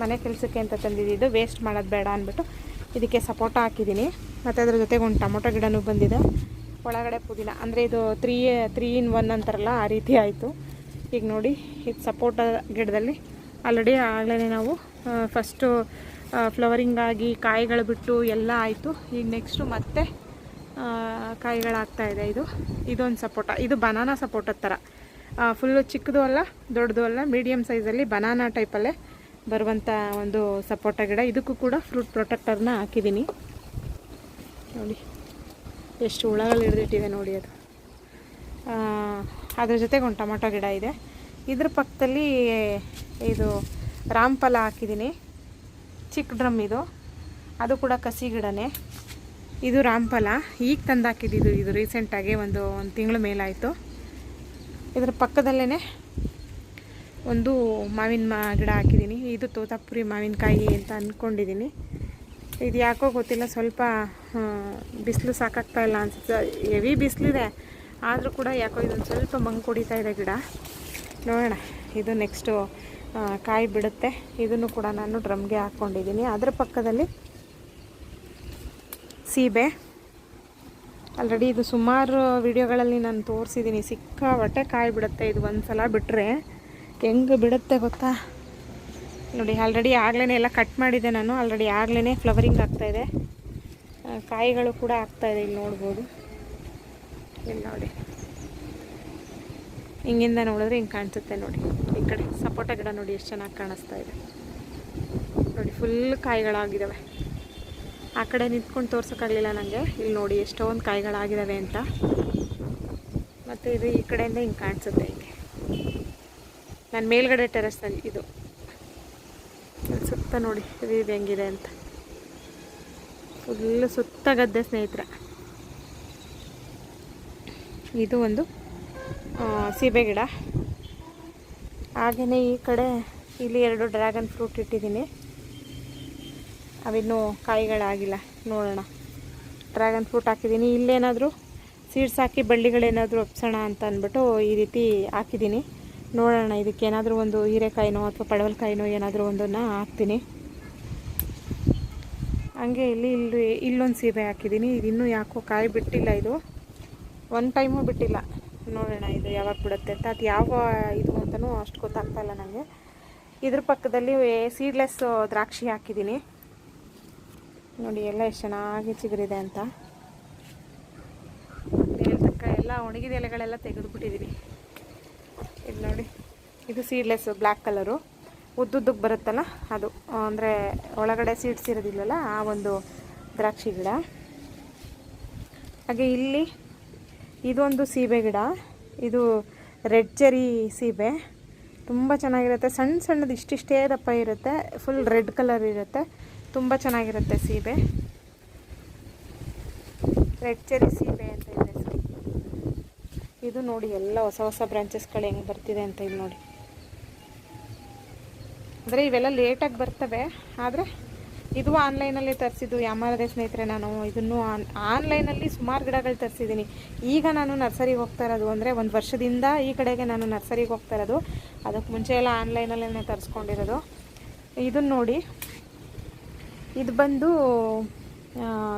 ಮನೆ ಕೆಲಸಕ್ಕೆ ಅಂತ ತಂದಿದ್ದು. ವೇಸ್ಟ್ ಮಾಡೋದು ಬೇಡ ಅಂದ್ಬಿಟ್ಟು ಇದಕ್ಕೆ ಸಪೋಟ ಹಾಕಿದ್ದೀನಿ. ಮತ್ತು ಅದ್ರ ಜೊತೆಗೆ ಒಂದು ಟೊಮೊಟೊ ಗಿಡನೂ ಬಂದಿದೆ. ಒಳಗಡೆ ಪುದೀನ. ಅಂದರೆ ಇದು ತ್ರೀ ತ್ರೀ ಇನ್ ಒನ್ ಅಂತಾರಲ್ಲ, ಆ ರೀತಿ ಆಯಿತು. ಈಗ ನೋಡಿ, ಇದು ಸಪೋಟ ಗಿಡದಲ್ಲಿ. ಆಲ್ರೆಡಿ ಆಗಲೇ ನಾವು ಫಸ್ಟು ಫ್ಲವರಿಂಗ್ ಆಗಿ ಕಾಯಿಗಳು ಬಿಟ್ಟು ಎಲ್ಲ ಆಯಿತು. ಈಗ ನೆಕ್ಸ್ಟು ಮತ್ತೆ ಕಾಯಿಗಳಾಗ್ತಾಯಿದೆ ಕಾಯಿಗಳಾಗ್ತಾ ಇದೆ ಇದು. ಇದೊಂದು ಸಪೋಟ ಇದು ಬನಾನಾ ಸಪೋಟದ ಥರ ಫುಲ್ಲು ಚಿಕ್ಕದು ಅಲ್ಲ, ದೊಡ್ಡದು ಅಲ್ಲ ಮೀಡಿಯಮ್ ಸೈಜಲ್ಲಿ ಬನಾನಾ ಟೈಪಲ್ಲೇ ಬರುವಂಥ ಒಂದು ಸಪೋಟ ಗಿಡ. ಇದಕ್ಕೂ ಕೂಡ ಫ್ರೂಟ್ ಪ್ರೊಟೆಕ್ಟರ್ನ ಹಾಕಿದ್ದೀನಿ. ನೋಡಿ. ಎಷ್ಟು ಹುಳಗಳು ಹಿಡಿದಿಟ್ಟಿದೆ ನೋಡಿ ಅದು. ಅದ್ರ ಜೊತೆಗೆ ಒಂದು ಟೊಮೊಟೊ ಗಿಡ ಇದೆ. ಇದ್ರ ಪಕ್ಕದಲ್ಲಿ ಇದು ರಾಮ್ಫಲ ಹಾಕಿದ್ದೀನಿ. ಚಿಕ್ಕ ಡ್ರಮ್ ಇದು. ಅದು ಕೂಡ ಕಸಿ ಗಿಡನೇ. ಇದು ರಾಮ್ಫಲ ಈಗ ತಂದು ಹಾಕಿದ್ದು ಇದು ರೀಸೆಂಟಾಗಿ ಒಂದು ಒಂದು ತಿಂಗಳ ಮೇಲಾಯಿತು. ಇದ್ರ ಪಕ್ಕದಲ್ಲೇ ಒಂದು ಮಾವಿನ ಮಾ, ಗಿಡ ಹಾಕಿದ್ದೀನಿ. ಇದು ತೋತಾಪುರಿ ಮಾವಿನಕಾಯಿ ಅಂತ ಅಂದ್ಕೊಂಡಿದ್ದೀನಿ ಇದು ಯಾಕೋ ಗೊತ್ತಿಲ್ಲ, ಸ್ವಲ್ಪ ಬಿಸಿಲು ಸಾಕಾಗ್ತಾ ಇಲ್ಲ ಅನ್ಸುತ್ತೆ. ಹೆವಿ ಬಿಸಿಲಿದೆ. ಆದರೂ ಕೂಡ ಯಾಕೋ ಇದೊಂದು ಸ್ವಲ್ಪ ಮಂಗ್ ಕುಡಿತಾ ಇದೆ ಗಿಡ. ನೋಡೋಣ, ಇದು ನೆಕ್ಸ್ಟು ಕಾಯಿ ಬಿಡುತ್ತೆ. ಇದನ್ನು ಕೂಡ ನಾನು ಡ್ರಮ್ಗೆ ಹಾಕ್ಕೊಂಡಿದ್ದೀನಿ. ಅದರ ಪಕ್ಕದಲ್ಲಿ ಸೀಬೆ. ಆಲ್ರೆಡಿ ಇದು ಸುಮಾರು ವಿಡಿಯೋಗಳಲ್ಲಿ ನಾನು ತೋರಿಸಿದ್ದೀನಿ. ಸಿಕ್ಕಾಪಟ್ಟೆ ಕಾಯಿ ಬಿಡುತ್ತೆ. ಇದು ಒಂದು ಸಲ ಬಿಟ್ಟರೆ ಹೆಂಗೆ ಬಿಡುತ್ತೆ ಗೊತ್ತಾ? ನೋಡಿ ಆಲ್ರೆಡಿ ಆಗ್ಲೇ ಎಲ್ಲ ಕಟ್ ಮಾಡಿದೆ ನಾನು. ಆಲ್ರೆಡಿ ಆಗ್ಲೇ ಫ್ಲವರಿಂಗ್ ಆಗ್ತಾಯಿದೆ ಕಾಯಿಗಳು ಕೂಡ ಆಗ್ತಾ ಇದೆ, ಇಲ್ಲಿ ನೋಡ್ಬೋದು. ಇಲ್ಲಿ ನೋಡಿ. ಹಿಂಗಿಂದ ನೋಡಿದ್ರೆ ಹಿಂಗೆ ಕಾಣಿಸುತ್ತೆ ನೋಡಿ. ಈ ಕಡೆ ಸಪೋಟ ಗಿಡ ನೋಡಿ, ಎಷ್ಟು ಚೆನ್ನಾಗಿ ಕಾಣಿಸ್ತಾ ಇದೆ. ನೋಡಿ ಫುಲ್ ಕಾಯಿಗಳಾಗಿದ್ದಾವೆ ಆ ಕಡೆ ನಿಂತ್ಕೊಂಡು ತೋರ್ಸೋಕ್ಕಾಗಲಿಲ್ಲ ನನಗೆ ಇಲ್ಲಿ ನೋಡಿ, ಎಷ್ಟೊಂದು ಕಾಯಿಗಳಾಗಿದ್ದಾವೆ ಅಂತ. ಮತ್ತು ಇದು ಈ ಕಡೆಯಿಂದ ಹಿಂಗೆ ಕಾಣಿಸುತ್ತೆ ಹಿಂಗೆ. ನಾನು ಮೇಲ್ಗಡೆ ಟೆರೆಸ್ನಲ್ಲಿ ಇದು. ನೋಡಿ ವೀವ್ ಹೆಂಗಿದೆ ಅಂತ. ಫುಲ್ ಸುತ್ತ ಗದ್ದೆ ಸ್ನೇಹಿತರ. ಇದು ಒಂದು ಸೀಬೆ ಗಿಡ. ಹಾಗೆಯೇ ಈ ಕಡೆ ಇಲ್ಲಿ ಎರಡು ಡ್ರ್ಯಾಗನ್ ಫ್ರೂಟ್ ಇಟ್ಟಿದ್ದೀನಿ. ಅವಿನ್ನೂ ಕಾಯಿಗಳಾಗಿಲ್ಲ, ನೋಡೋಣ. ಡ್ರ್ಯಾಗನ್ ಫ್ರೂಟ್ ಹಾಕಿದ್ದೀನಿ. ಇಲ್ಲೇನಾದರೂ ಸೀಡ್ಸ್ ಹಾಕಿ ಬಳ್ಳಿಗಳೇನಾದರೂ ಒಪ್ಸೋಣ ಅಂತ ಅಂದ್ಬಿಟ್ಟು ಈ ರೀತಿ ಹಾಕಿದ್ದೀನಿ. ನೋಡೋಣ, ಇದಕ್ಕೆ ಏನಾದರೂ ಒಂದು ಹೀರೆಕಾಯಿನೋ ಅಥವಾ ಪಡವಲ್ಕಾಯಿನೋ ಏನಾದರೂ ಒಂದನ್ನು ಹಾಕ್ತೀನಿ. ಹಂಗೆ ಇಲ್ಲಿ ಇಲ್ಲಿ, ಇಲ್ಲೊಂದು ಸೀಬೆ ಹಾಕಿದ್ದೀನಿ. ಇದಿನ್ನೂ ಯಾಕೋ ಕಾಯಿ ಬಿಟ್ಟಿಲ್ಲ ಇದು. ಒನ್ ಟೈಮು ಬಿಟ್ಟಿಲ್ಲ. ನೋಡೋಣ, ಇದು ಯಾವಾಗ ಬಿಡುತ್ತೆ ಅಂತ. ಅದು ಯಾವ ಇದು ಅಂತಲೂ ಅಷ್ಟು ಗೊತ್ತಾಗ್ತಾ ಇಲ್ಲ ನನಗೆ ಇದ್ರ ಪಕ್ಕದಲ್ಲಿ ಸೀಡ್ಲೆಸ್ ದ್ರಾಕ್ಷಿ ಹಾಕಿದ್ದೀನಿ. ನೋಡಿ, ಎಲ್ಲ ಎಷ್ಟು ಚೆನ್ನಾಗಿ ಚಿಗುರಿದೆ ಅಂತ. ಹೇಳ್ತಕ್ಕ ಎಲ್ಲ ಒಣಗಿದ ಎಲೆಗಳೆಲ್ಲ ತೆಗೆದುಬಿಟ್ಟಿದ್ದೀನಿ ಇದು ನೋಡಿ, ಇದು ಸೀಡ್ಲೆಸ್ ಬ್ಲ್ಯಾಕ್ ಕಲರು ಉದ್ದುದ್ದಕ್ಕೆ ಬರುತ್ತಲ್ಲ, ಅದು, ಅಂದರೆ ಒಳಗಡೆ ಸೀಡ್ಸ್ ಇರೋದಿಲ್ಲಲ್ಲ, ಆ ಒಂದು ದ್ರಾಕ್ಷಿ ಗಿಡ. ಹಾಗೆ ಇಲ್ಲಿ ಇದೊಂದು ಸೀಬೆ ಗಿಡ. ಇದು ರೆಡ್ ಚೆರಿ ಸೀಬೆ. ತುಂಬ ಚೆನ್ನಾಗಿರುತ್ತೆ. ಸಣ್ಣ ಸಣ್ಣದು ಇಷ್ಟಿಷ್ಟೇ ದಪ್ಪ ಇರುತ್ತೆ. ಫುಲ್ ರೆಡ್ ಕಲರ್ ಇರುತ್ತೆ. ತುಂಬ ಚೆನ್ನಾಗಿರುತ್ತೆ ಸೀಬೆ. ರೆಡ್ ಚೆರಿ ಸೀಬೆ ಅಂತ ಇದೆ ನೋಡಿ ಎಲ್ಲ ಹೊಸ ಹೊಸ ಬ್ರಾಂಚಸ್ಗಳು ಹೆಂಗೆ ಬರ್ತಿದೆ ಅಂತ ಇಲ್ಲಿ ನೋಡಿ. ಅಂದರೆ ಇವೆಲ್ಲ ಲೇಟಾಗಿ ಬರ್ತವೆ, ಆದರೆ ಇದು ಆನ್ಲೈನಲ್ಲಿ ತರಿಸಿದ್ದು. ಯಾಮಾರದೆ ಸ್ನೇಹಿತರೆ, ನಾನು ಇದನ್ನು ಆನ್ ಆನ್ಲೈನಲ್ಲಿ ಸುಮಾರು ಗಿಡಗಳು ತರಿಸಿದ್ದೀನಿ. ಈಗ ನಾನು ನರ್ಸರಿಗೆ ಹೋಗ್ತಾ ಇರೋದು ಅಂದರೆ ಒಂದು ವರ್ಷದಿಂದ ಈ ಕಡೆಗೆ ನಾನು ನರ್ಸರಿಗೆ ಹೋಗ್ತಾ ಇರೋದು. ಅದಕ್ಕೆ ಮುಂಚೆ ಎಲ್ಲ ಆನ್ಲೈನಲ್ಲೇ ತರಿಸ್ಕೊಂಡಿರೋದು. ಇದನ್ನು ನೋಡಿ. ಇದು ಬಂದು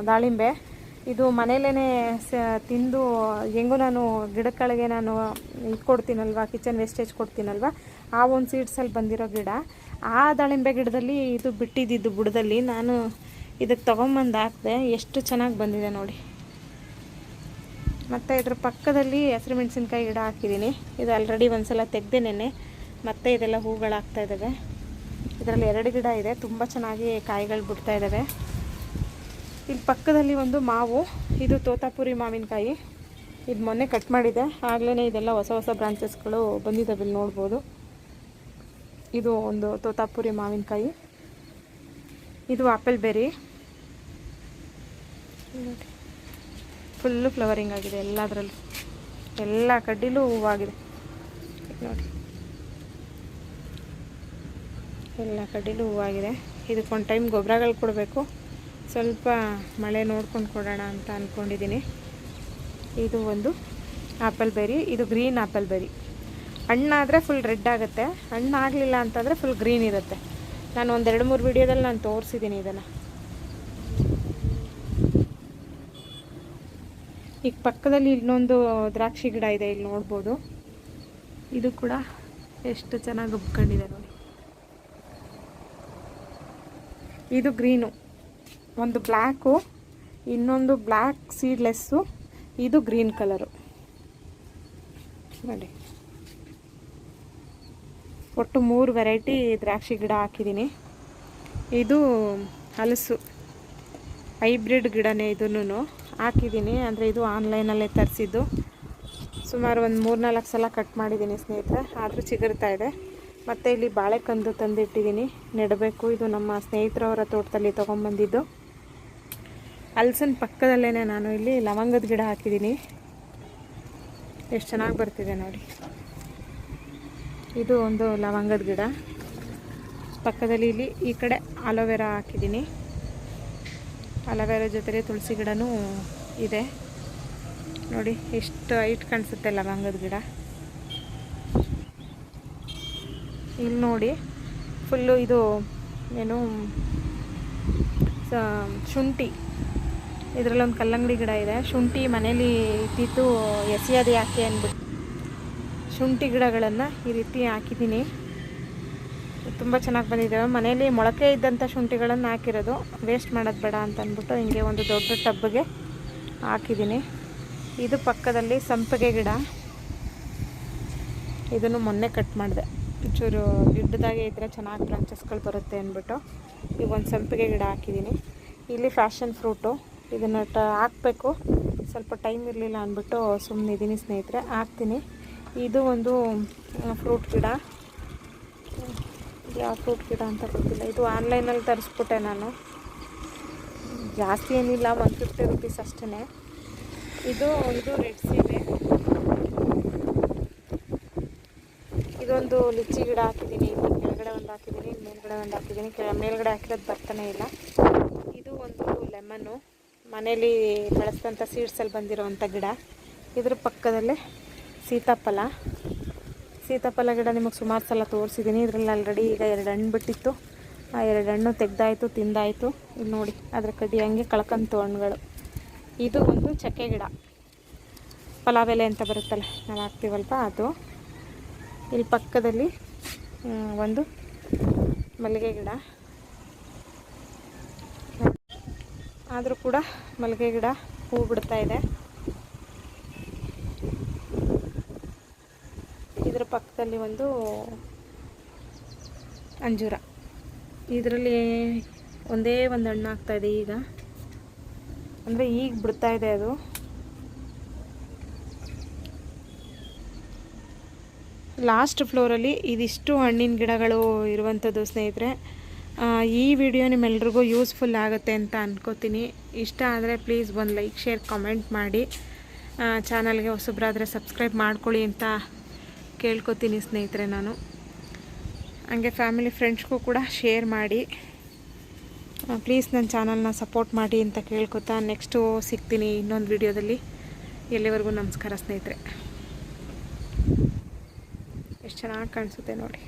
ದಾಳಿಂಬೆ. ಇದು ಮನೇಲೇ ಸ, ತಿಂದು ಹೆಂಗೂ ನಾನು ಗಿಡಗಳಿಗೆ ನಾನು ಇದು ಕೊಡ್ತೀನಲ್ವ ಕಿಚನ್ ವೇಸ್ಟೇಜ್ ಕೊಡ್ತೀನಲ್ವ, ಆ ಒಂದು ಸೀಡ್ಸಲ್ಲಿ ಬಂದಿರೋ ಗಿಡ. ಆ ದಾಳಿಂಬೆ ಗಿಡದಲ್ಲಿ ಇದು ಬಿಟ್ಟಿದ್ದಿದ್ದು ಬುಡದಲ್ಲಿ ನಾನು ಇದಕ್ಕೆ ತೊಗೊಂಬಂದು ಹಾಕಿದೆ, ಎಷ್ಟು ಚೆನ್ನಾಗಿ ಬಂದಿದೆ ನೋಡಿ. ಮತ್ತು ಇದ್ರ ಪಕ್ಕದಲ್ಲಿ ಹಸಿರು ಮೆಣಸಿನ್ಕಾಯಿ ಗಿಡ ಹಾಕಿದ್ದೀನಿ ಇದು ಆಲ್ರೆಡಿ ಒಂದ್ಸಲ ತೆಗ್ದೆ ನೆನೆ ಮತ್ತು ಇದೆಲ್ಲ ಹೂಗಳಾಗ್ತಾ ಇದ್ದಾವೆ ಇದರಲ್ಲಿ ಎರಡು ಗಿಡ ಇದೆ, ತುಂಬ ಚೆನ್ನಾಗಿ ಕಾಯಿಗಳು ಬಿಡ್ತಾ ಇದ್ದಾವೆ ಇಲ್ಲಿ ಪಕ್ಕದಲ್ಲಿ ಒಂದು ಮಾವು, ಇದು ತೋತಾಪುರಿ ಮಾವಿನಕಾಯಿ. ಇದು ಮೊನ್ನೆ ಕಟ್ ಮಾಡಿದೆ. ಆಗಲೇ ಇದೆಲ್ಲ ಹೊಸ ಹೊಸ ಬ್ರಾಂಚಸ್ಗಳು ಬಂದಿದ್ದಾವೆ ಇಲ್ಲಿ ನೋಡ್ಬೋದು. ಇದು ಒಂದು ತೋತಾಪುರಿ ಮಾವಿನಕಾಯಿ. ಇದು ಆಪಲ್ ಬೆರಿ ಫುಲ್ಲು ಫ್ಲವರಿಂಗ್ ಆಗಿದೆ ಎಲ್ಲದರಲ್ಲೂ. ಎಲ್ಲ ಕಡ್ಡಿಲೂ ಹೂವಾಗಿದೆ. ನೋಡಿ. ಎಲ್ಲ ಕಡ್ಡಿಲೂ ಹೂವಾಗಿದೆ. ಇದಕ್ಕೊಂದು ಟೈಮ್ ಗೊಬ್ಬರಗಳು ಕೊಡಬೇಕು. ಸ್ವಲ್ಪ ಮಳೆ ನೋಡ್ಕೊಂಡು ಕೊಡೋಣ ಅಂತ ಅಂದ್ಕೊಂಡಿದ್ದೀನಿ ಇದು ಒಂದು ಆ್ಯಪಲ್ ಬೆರಿ, ಇದು ಗ್ರೀನ್ ಆ್ಯಪಲ್ ಬೆರಿ. ಹಣ್ಣಾದರೆ ಫುಲ್ ರೆಡ್ ಆಗುತ್ತೆ. ಹಣ್ಣು ಆಗಲಿಲ್ಲ ಅಂತಂದರೆ ಫುಲ್ ಗ್ರೀನ್ ಇರುತ್ತೆ. ನಾನು ಒಂದೆರಡು ಮೂರು ವಿಡಿಯೋದಲ್ಲಿ ನಾನು ತೋರಿಸಿದ್ದೀನಿ ಇದನ್ನು. ಈಗ ಪಕ್ಕದಲ್ಲಿ ಇನ್ನೊಂದು ದ್ರಾಕ್ಷಿ ಗಿಡ ಇದೆ, ಇಲ್ಲಿ ನೋಡ್ಬೋದು. ಇದು ಕೂಡ ಎಷ್ಟು ಚೆನ್ನಾಗಿ ಉಬ್ಕೊಂಡಿದೆ ನೋಡಿ. ಇದು ಗ್ರೀನು. ಒಂದು ಬ್ಲ್ಯಾಕು ಇನ್ನೊಂದು ಬ್ಲ್ಯಾಕ್ ಸೀಡ್ಲೆಸ್ಸು, ಇದು ಗ್ರೀನ್ ಕಲರು. ನೋಡಿ. ಒಟ್ಟು ಮೂರು ವೆರೈಟಿ ದ್ರಾಕ್ಷಿ ಗಿಡ ಹಾಕಿದ್ದೀನಿ. ಇದು ಹಲಸು, ಹೈಬ್ರಿಡ್ ಗಿಡನೇ ಇದನ್ನು ಹಾಕಿದ್ದೀನಿ. ಅಂದರೆ ಇದು ಆನ್ಲೈನಲ್ಲೇ ತರಿಸಿದ್ದು. ಸುಮಾರು ಒಂದು ಮೂರು ನಾಲ್ಕು ಸಲ ಕಟ್ ಮಾಡಿದ್ದೀನಿ ಸ್ನೇಹಿತರೆ, ಆದರೂ ಚಿಗುರ್ತಾ ಇದೆ. ಮತ್ತು ಇಲ್ಲಿ ಬಾಳೆಕಂದು ತಂದಿಟ್ಟಿದ್ದೀನಿ. ನೆಡಬೇಕು, ಇದು ನಮ್ಮ ಸ್ನೇಹಿತರವರ ತೋಟದಲ್ಲಿ ತೊಗೊಂಬಂದಿದ್ದು. ಹಲ್ಸನ್ ಪಕ್ಕದಲ್ಲೇ ನಾನು ಇಲ್ಲಿ ಲವಂಗದ ಗಿಡ ಹಾಕಿದ್ದೀನಿ. ಎಷ್ಟು ಚೆನ್ನಾಗಿ ಬರ್ತಿದೆ ನೋಡಿ. ಇದು ಒಂದು ಲವಂಗದ ಗಿಡ. ಪಕ್ಕದಲ್ಲಿ ಇಲ್ಲಿ ಈ ಕಡೆ ಅಲೋವೆರಾ ಹಾಕಿದ್ದೀನಿ. ಅಲೋವೆರಾ ಜೊತೆಗೆ ತುಳಸಿ ಗಿಡನೂ ಇದೆ. ನೋಡಿ, ಎಷ್ಟು ಹೈಟ್ ಕಾಣಿಸುತ್ತೆ ಲವಂಗದ ಗಿಡ. ಇಲ್ಲಿ ನೋಡಿ, ಫುಲ್ಲು ಇದು ಏನು, ಸ ಶುಂಠಿ ಇದರಲ್ಲೊಂದು ಕಲ್ಲಂಗಡಿ ಗಿಡ ಇದೆ. ಶುಂಠಿ ಮನೇಲಿ ಇದ್ದಿದ್ದು ಎಸೆಯೋದು ಯಾಕೆ ಅಂದ್ಬಿಟ್ಟು. ಶುಂಠಿ ಗಿಡಗಳನ್ನು ಈ ರೀತಿ ಹಾಕಿದ್ದೀನಿ. ತುಂಬ ಚೆನ್ನಾಗಿ ಬಂದಿದ್ದಾವೆ. ಮನೇಲಿ ಮೊಳಕೆ ಇದ್ದಂಥ ಶುಂಠಿಗಳನ್ನು ಹಾಕಿರೋದು. ವೇಸ್ಟ್ ಮಾಡೋದು ಬೇಡ ಅಂತ ಅಂದ್ಬಿಟ್ಟು ಹಿಂಗೆ ಒಂದು ದೊಡ್ಡ ಟಬ್ಗೆ ಹಾಕಿದ್ದೀನಿ. ಇದು ಪಕ್ಕದಲ್ಲಿ ಸಂಪಿಗೆ ಗಿಡ. ಇದನ್ನು ಮೊನ್ನೆ ಕಟ್ ಮಾಡಿದೆ. ಚೂರು ಗಿಡ್ಡದಾಗೆ ಇದ್ದರೆ ಚೆನ್ನಾಗಿ ಬ್ರಾಂಚಸ್ಗಳು ಬರುತ್ತೆ ಅಂದ್ಬಿಟ್ಟು. ಈಗ ಒಂದು ಸಂಪಿಗೆ ಗಿಡ ಹಾಕಿದ್ದೀನಿ. ಇಲ್ಲಿ ಫ್ಯಾಷನ್ ಫ್ರೂಟು ಇದನ್ನು ಟ, ಹಾಕಬೇಕು. ಸ್ವಲ್ಪ ಟೈಮ್ ಇರಲಿಲ್ಲ ಅಂದ್ಬಿಟ್ಟು ಸುಮ್ಮನೆ ಇದ್ದೀನಿ ಸ್ನೇಹಿತರೆ, ಹಾಕ್ತೀನಿ. ಇದು ಒಂದು ಫ್ರೂಟ್ ಗಿಡ. ಯಾವ ಫ್ರೂಟ್ ಗಿಡ ಅಂತ ಗೊತ್ತಿಲ್ಲ. ಇದು ಆನ್ಲೈನಲ್ಲಿ ತರಿಸ್ಬಿಟ್ಟೆ ನಾನು. ಜಾಸ್ತಿ ಏನಿಲ್ಲ, ಒನ್ ಫಿಫ್ಟಿ ರುಪೀಸ್ ಅಷ್ಟೇ ಇದು ಇದು ರೆಡ್ ಸೀಬೆ. ಇದೊಂದು ಲಿಚ್ಚಿ ಗಿಡ ಹಾಕಿದ್ದೀನಿ. ಕೆಳಗಡೆ ಒಂದು ಹಾಕಿದ್ದೀನಿ ಮೇಲ್ಗಡೆ ಒಂದು ಹಾಕಿದ್ದೀನಿ. ಮೇಲ್ಗಡೆ ಹಾಕಿರೋದು ಬರ್ತಾನೆ ಇಲ್ಲ. ಇದು ಒಂದು ಲೆಮನ್ನು ಮನೇಲಿ ಬೆಳೆಸಿದಂಥ ಸೀಡ್ಸಲ್ಲಿ ಬಂದಿರೋವಂಥ ಗಿಡ. ಇದ್ರ ಪಕ್ಕದಲ್ಲೇ ಸೀತಾಫಲ. ಸೀತಾಫಲ ಗಿಡ ನಿಮಗೆ ಸುಮಾರು ಸಲ ತೋರಿಸಿದ್ದೀನಿ. ಇದರಲ್ಲಿ ಆಲ್ರೆಡಿ ಈಗ ಎರಡು ಹಣ್ಣು ಬಿಟ್ಟಿತ್ತು. ಆ ಎರಡು ಹಣ್ಣು ತೆಗ್ದಾಯಿತು, ತಿಂದಾಯಿತು. ಇಲ್ಲಿ ನೋಡಿ, ಅದರ ಕಡ್ಡಿ ಹಂಗೆ ಕಳ್ಕಂತು ಹಣ್ಣುಗಳು ಇದು ಒಂದು ಚಕ್ಕೆ ಗಿಡ. ಪಲಾವೆಲೆ ಅಂತ ಬರುತ್ತಲ್ಲ, ನಾವು ಹಾಕ್ತೀವಲ್ಪ ಅದು. ಇಲ್ಲಿ ಪಕ್ಕದಲ್ಲಿ ಒಂದು ಮಲ್ಲಿಗೆ ಗಿಡ. ಆದರೂ ಕೂಡ ಮಲ್ಲಿಗೆ ಗಿಡ ಹೂ ಬಿಡ್ತಾ ಇದೆ. ಇದರ ಪಕ್ಕದಲ್ಲಿ ಒಂದು ಅಂಜೂರ. ಇದರಲ್ಲಿ ಒಂದೇ ಒಂದು ಹಣ್ಣು ಆಗ್ತಾ ಇದೆ ಈಗ. ಅಂದರೆ ಈಗ ಬಿಡ್ತಾ ಇದೆ ಅದು. ಲಾಸ್ಟ್ ಫ್ಲೋರಲ್ಲಿ ಇದಿಷ್ಟು ಹಣ್ಣಿನ ಗಿಡಗಳು ಇರುವಂಥದ್ದು ಸ್ನೇಹಿತರೆ. ಈ ವಿಡಿಯೋ ನಿಮ್ಮೆಲ್ರಿಗೂ ಯೂಸ್ಫುಲ್ ಆಗುತ್ತೆ ಅಂತ ಅಂದ್ಕೋತೀನಿ ಇಷ್ಟ ಆದರೆ ಪ್ಲೀಸ್ ಒಂದು ಲೈಕ್, ಶೇರ್, ಕಮೆಂಟ್ ಮಾಡಿ. ಚಾನಲ್ಗೆ ಹೊಸಬ್ರಾದರೆ ಸಬ್ಸ್ಕ್ರೈಬ್ ಮಾಡ್ಕೊಳ್ಳಿ ಅಂತ ಕೇಳ್ಕೊತೀನಿ ಸ್ನೇಹಿತರೆ ನಾನು. ಹಂಗೆ ಫ್ಯಾಮಿಲಿ ಫ್ರೆಂಡ್ಸ್ಗೂ ಕೂಡ ಶೇರ್ ಮಾಡಿ. ಪ್ಲೀಸ್ ನನ್ನ ಚಾನಲ್ನ ಸಪೋರ್ಟ್ ಮಾಡಿ ಅಂತ ಕೇಳ್ಕೊತಾ ನೆಕ್ಸ್ಟು ಸಿಗ್ತೀನಿ ಇನ್ನೊಂದು ವಿಡಿಯೋದಲ್ಲಿ. ಎಲ್ಲಿವರೆಗೂ ನಮಸ್ಕಾರ ಸ್ನೇಹಿತರೆ. ಎಷ್ಟು ಚೆನ್ನಾಗಿ ಕಾಣಿಸುತ್ತೆ ನೋಡಿ.